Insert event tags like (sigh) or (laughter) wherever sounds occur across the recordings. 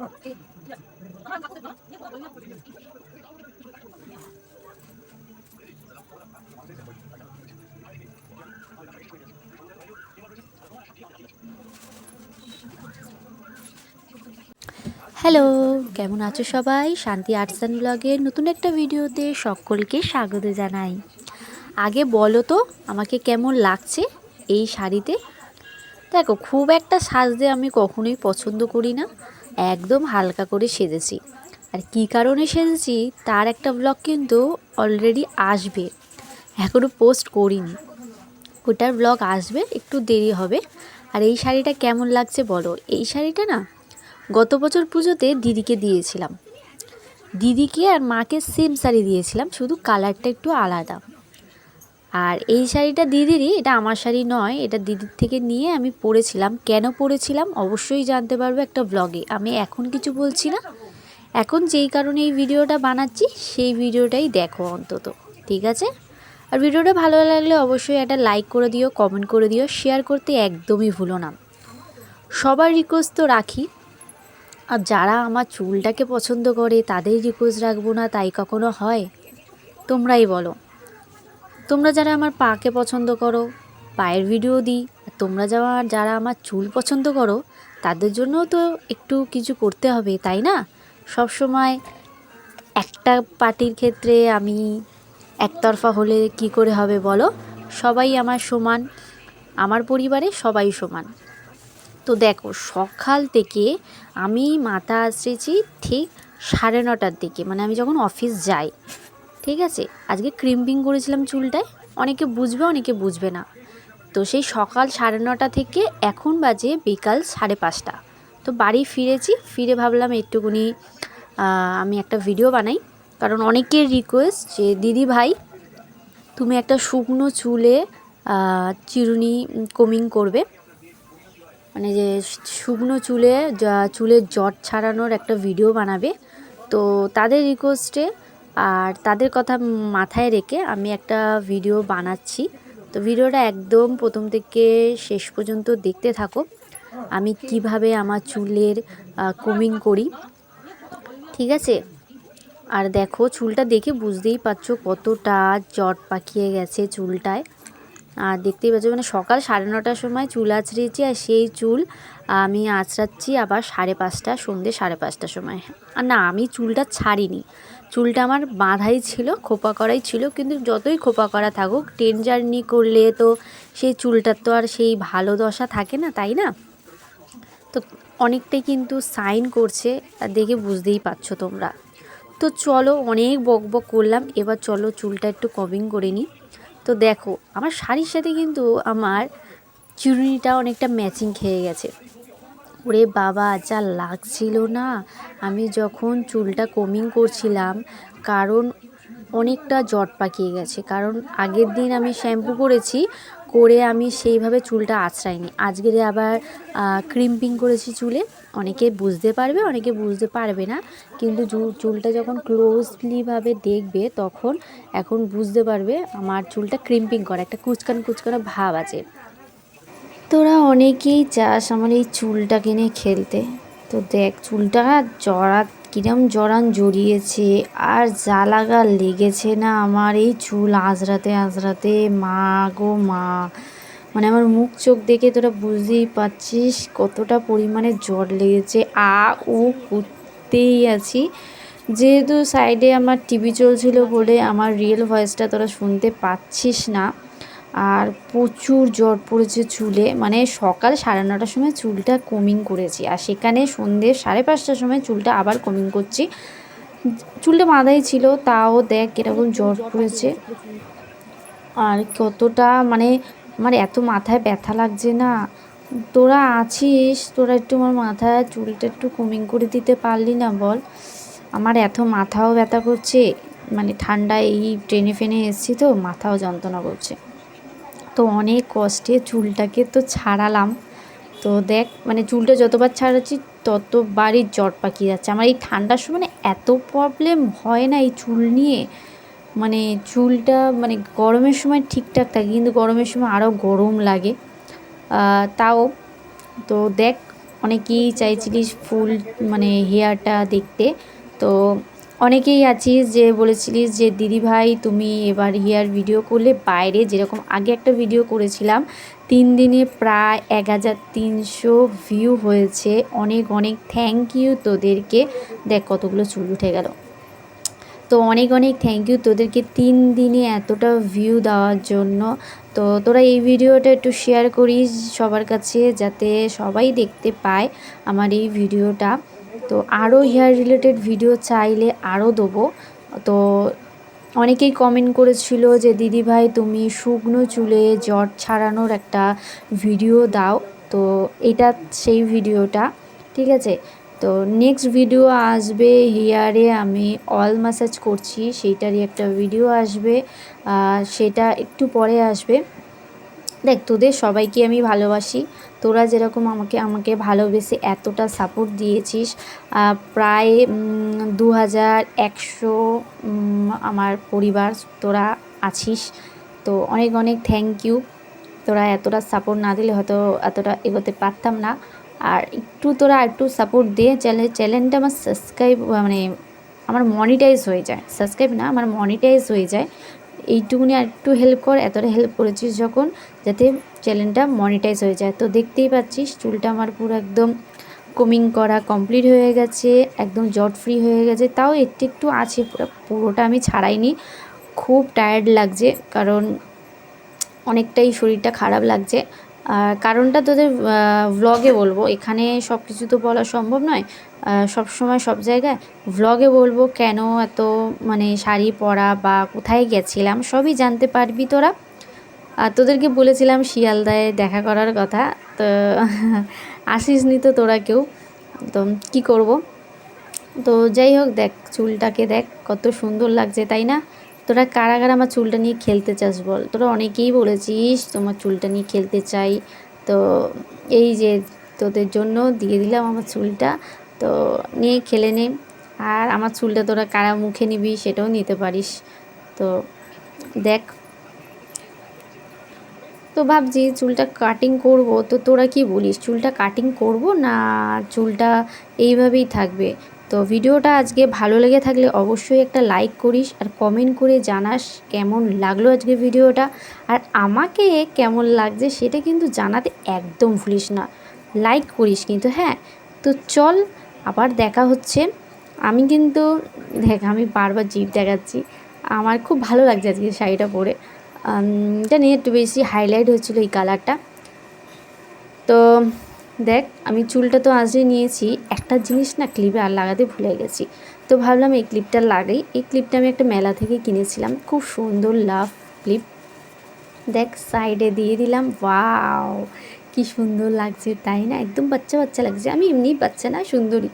Hello, কেমন আছো সবাই? শান্তি আর্টস অ্যান্ড ব্লগের নতুন একটা ভিডিওতে সকলকে স্বাগত জানাই। আগে বলো তো, আমাকে কেমন লাগছে এই শাড়িতে? দেখো, খুব একটা সাজতে আমি কখনোই পছন্দ করি না। একদম হালকা করে সেজেছি। আর কী কারণে সেজেছি? তার একটা ব্লগ কিন্তু অলরেডি আসবে। এখনও পোস্ট করিনি। ওটার ব্লগ আসবে, একটু দেরি হবে। আর এই শাড়িটা কেমন লাগছে বলো? এই শাড়িটা না, গত বছর পুজোতে দিদিকে দিয়েছিলাম। দিদিকে আর মাকে সেম শাড়ি দিয়েছিলাম, শুধু কালারটা একটু আলাদা। আর এই শাড়িটা দিদিরই, এটা আমার শাড়ি নয়, এটা দিদির থেকে নিয়ে আমি পরেছিলাম। কেন পরেছিলাম? অবশ্যই জানতে পারব একটা ব্লগে আমি এখন কিছু বলছি না। এখন যেই কারণে এই ভিডিওটা বানাচ্ছি, সেই ভিডিওটাই দেখো অন্তত। ঠিক আছে? আর ভিডিওটা ভালো লাগলে অবশ্যই একটা লাইক করে দিও কমেন্ট করে দিও শেয়ার করতে একদমই ভুলো না। সবার রিকোয়েস্ট তো রাখি। আর যারা আমার চুলটাকে পছন্দ করে, তাদের রিকোয়েস্ট রাখব না, তাই কখনো হয়? তোমরাই বলো। তোমরা যারা আমার পাকে পছন্দ করো, পায়ের ভিডিও দিই তোমরা যারা যারা আমার চুল পছন্দ করো, তাদের জন্যও তো একটু কিছু করতে হবে, তাই না? সব সময় একটা পার্টির ক্ষেত্রে আমি একতরফা হলে কি করে হবে বলো? সবাই আমার সমান, আমার পরিবারে সবাই সমান। তো দেখো, সকাল থেকে আমি মাথা আশ্রেছি ঠিক সাড়ে নটার দিকে মানে আমি যখন অফিস যাই ঠিক আছে? আজকে ক্রিম্পিং করেছিলাম চুলটায়। অনেকে বুঝবে অনেকে বুঝবে না। তো সেই সকাল সাড়ে নটা থেকে এখন বাজে বিকাল সাড়ে পাঁচটা। তো বাড়ি ফিরেছি, ফিরে ভাবলাম একটুকুনি আমি একটা ভিডিও বানাই। কারণ অনেকের রিকোয়েস্ট যে, দিদি ভাই, তুমি একটা শুকনো চুলে চিরুনি কমিং করবে। মানে যে, শুকনো চুলে চুলের জট ছাড়ানোর একটা ভিডিও বানাবে। তো তাদের রিকোয়েস্টে আর তাদের কথা মাথায় রেখে আমি একটা ভিডিও বানাচ্ছি। তো ভিডিওটা একদম প্রথম থেকে শেষ পর্যন্ত দেখতে থাকো। আমি কীভাবে আমার চুলের কুমিং করি। ঠিক আছে? আর দেখো, চুলটা দেখে বুঝতেই পারছ কতটা জট পাকিয়ে গেছে চুলটায়। আর দেখতেই পাচ্ছ মানে সকাল সাড়ে নটার সময় চুল আঁচড়িয়েছি আর সেই চুল আমি আঁচড়াচ্ছি আবার সাড়ে পাঁচটা সন্ধ্যে সাড়ে পাঁচটার সময়। আর না, আমি চুলটা ছাড়িনি। চুলটা আমার বাঁধাই ছিল, খোপা করাই ছিল, কিন্তু যতই খোপা করা থাকুক ট্রেন জার্নি করলে তো সেই চুলটার তো আর সেই ভালো দশা থাকে না, তাই না? তো অনেকটাই কিন্তু সাইন করছে, আর দেখে বুঝতেই পারছ তোমরা। তো চলো, অনেক বক বক করলাম, এবার চলো চুলটা একটু কমিং করে নিই। তো দেখো, আমার শাড়ির সাথে কিন্তু আমার চুরুনিটা অনেকটা ম্যাচিং খেয়ে গেছে। ওরে বাবা, যা লাগছিল না। আমি যখন চুলটা কমিং করছিলাম, কারণ অনেকটা জট পাকিয়ে গেছে। কারণ আগের দিন আমি শ্যাম্পু করেছি করে আমি সেইভাবে চুলটা আঁচড়াইনি। আজকে আবার ক্রিম্পিং করেছি চুলে, অনেকে বুঝতে পারবে, অনেকে বুঝতে পারবে না। কিন্তু চুলটা যখন ক্লোজলিভাবে দেখবে, তখন এখন বুঝতে পারবে আমার চুলটা ক্রিম্পিং করা, একটা কুচকান কুচকানো ভাব আছে। তোরা অনেকেই চাস আমার এই চুলটা কিনে খেলতে। তো দেখ, চুলটা জড়া, কিরম জড়ান জড়িয়েছে, আর জ্বালাগা লেগেছে না আমার, এই চুল আঁচড়াতে আঁচড়াতে, মা গো মা। মানে আমার মুখ চোখ দেখে তোরা বুঝতেই পারছিস কতটা পরিমাণে জ্বর লেগেছে। আ ও করতেই আছি। যেহেতু সাইডে আমার টিভি চলছিল বলে আমার রিয়েল ভয়েসটা তোরা শুনতে পাচ্ছিস না। আর প্রচুর জ্বর পড়েছে চুলে। মানে সকাল সাড়ে নটার সময় চুলটা কমিং করেছি। আর সেখানে সন্ধ্যে সাড়ে পাঁচটার সময় চুলটা আবার কমিং করছি। চুলটা বাঁধাই ছিল, তাও দেখ কীরকম জ্বর পড়েছে। আর কতটা মানে আমার এত মাথায় ব্যথা লাগছে না। তোরা আছিস? তোরা একটু আমার মাথায় চুলটা একটু কমিং করে দিতে পারলি না বল? আমার এত মাথাও ব্যথা করছে। মানে ঠান্ডায় এই ট্রেনে ফেনে এসেছি তো, মাথাও যন্ত্রণা করছে। তো অনেক কষ্টে চুলটাকে তো ছাড়ালাম। তো দেখ মানে চুলটা যতবার ছাড়াচ্ছি ততবারই জট পাকিয়ে যাচ্ছে। আমার এই ঠান্ডার সময় মানে এত প্রবলেম হয় না এই চুল নিয়ে। মানে চুলটা মানে গরমের সময় ঠিকঠাক থাকে, কিন্তু গরমের সময় আরও গরম লাগে। তাও, তো দেখ, অনেকেই চাইছিলিস ফুল মানে হেয়ারটা দেখতে। তো অনেকেই আছিস যে বলেছিলিস যে, দিদি ভাই, তুমি এবার হেয়ার ভিডিও করলে বাইরে। যেরকম আগে একটা ভিডিও করেছিলাম, তিন দিনে প্রায় এক হাজার তিনশো ভিউ হয়েছে। অনেক অনেক থ্যাংক ইউ তোদেরকে। দেখ কতগুলো চুল উঠে গেল। তো অনেক অনেক থ্যাংক ইউ তোদেরকে তিন দিনে এতটা ভিউ দেওয়ার জন্য। তো তোরা এই ভিডিওটা একটু শেয়ার করিস সবার কাছে, যাতে সবাই দেখতে পায় আমার এই ভিডিওটা তো আরও হেয়ার রিলেটেড ভিডিও চাইলে আরও দেবো। তো অনেকেই কমেন্ট করেছিল যে, দিদি ভাই, তুমি শুকনো চুলে জট ছাড়ানোর একটা ভিডিও দাও। তো এটা সেই ভিডিওটা ঠিক আছে? তো নেক্সট ভিডিও আসবে হেয়ারে আমি অয়েল ম্যাসাজ করছি, সেইটারই একটা ভিডিও আসবে। সেটা একটু পরে আসবে। দেখ, তোদের সবাইকে আমি ভালোবাসি। তোরা যেরকম আমাকে আমাকে ভালোবেসে এতটা সাপোর্ট দিয়েছিস প্রায় দু হাজার একশো আমার পরিবার তোরা আছিস। তো অনেক অনেক থ্যাংক ইউ তোরা এতটা সাপোর্ট না দিলে হয়তো এতটা এগোতে পারতাম না। আর একটু তোরা একটু সাপোর্ট দিয়ে চ্যানেল চ্যানেলটা আমার সাবস্ক্রাইব মানে আমার মনিটাইজ হয়ে যায়। সাবস্ক্রাইব না, আমার মনিটাইজ হয়ে যায়। এইটুকুনি আর একটু হেল্প কর, এতটা হেল্প করেছিস যখন যাতে চ্যানেলটা মনিটাইজ হয়ে যায়। তো দেখতেই পাচ্ছিস, চুলটা আমার পুরো একদম কমিং করা কমপ্লিট হয়ে গেছে, একদম জট ফ্রি হয়ে গেছে। তাও একটু একটু আছে, পুরো, পুরোটা আমি ছাড়াইনি। খুব টায়ার্ড লাগছে, কারণ অনেকটাই শরীরটা খারাপ লাগছে। কারণটা তোদের ভ্লগে বলব। এখানে সব কিছু তো বলা সম্ভব নয়। সব সময় সব জায়গায় ভ্লগে বলব কেন এত মানে শাড়ি পরা বা কোথায় গেছিলাম, সবই জানতে পারবি তোরা। আর তোদেরকে বলেছিলাম শিয়ালদায় দেখা করার কথা, তো (laughs) আসিস নি তো তোরা কেউ। তো কী করব? তো যাই হোক, দেখ, চুলটাকে দেখ, কত সুন্দর লাগছে, তাই না? তোরা কারা কারা আমার চুলটা নিয়ে খেলতে চাস বল? তোরা অনেকেই বলেছিস তোমার চুলটা নিয়ে খেলতে চাই। তো এই যে তোদের জন্য দিয়ে দিলাম আমার চুলটা। তো নিয়ে খেলে নে। আর আমার চুলটা তোরা কারা মুখে নিবি সেটাও নিতে পারিস। তো দেখ। তো ভাবছি চুলটা কাটিং করব। তো তোরা কি বলিস? চুলটা কাটিং করব না চুলটা এইভাবেই থাকবে? তো ভিডিওটা আজকে ভালো লেগে থাকলে অবশ্যই একটা লাইক করিস আর কমেন্ট করে জানাস কেমন লাগল আজকে ভিডিওটা। আর আমাকে কেমন লাগছে সেটা কিন্তু জানাতে একদম ভুলিস না। লাইক করিস কিন্তু হ্যাঁ? তো চল, আবার দেখা হচ্ছে। আমি কিন্তু, দেখ, আমি বারবার জিপ দেখাচ্ছি। আমার খুব ভালো লাগছে আজকে শাড়িটা পরে। এটা নিয়ে একটু বেশি হাইলাইট হচ্ছিল এই কালারটা তো দেখ, আমি চুলটা তো আজকে নিয়েছি, একটা জিনিস না ক্লিপে আর লাগাতে ভুলে গেছি। তো ভাবলাম এই ক্লিপটা লাগাই। এই ক্লিপটা আমি একটা মেলা থেকে কিনেছিলাম। খুব সুন্দর লাভ ক্লিপ। দেখ সাইডে দিয়ে দিলাম। ওয়াও! কি সুন্দর লাগছে, তাই না? একদম বাচ্চা বাচ্চা লাগছে। আমি এমনি বাচ্চা না, সুন্দরী।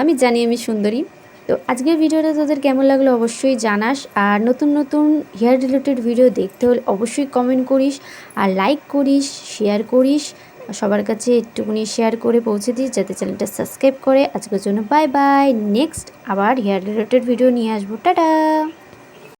আমি জানি আমি সুন্দরী। তো আজকের ভিডিওটা তোদের কেমন লাগল অবশ্যই জানাস। আর নতুন নতুন হেয়ার রিলেটেড ভিডিও দেখতে হলে অবশ্যই কমেন্ট করিস। আর লাইক করিস শেয়ার করিস। সবার কাছে একটুকুনি শেয়ার করে পৌঁছে দিই, যাতে চ্যানেলটা সাবস্ক্রাইব করে। আজকের জন্য বাই বাই নেক্সট আবার হেয়ার রিলেটেড ভিডিও নিয়ে আসব। টাটা!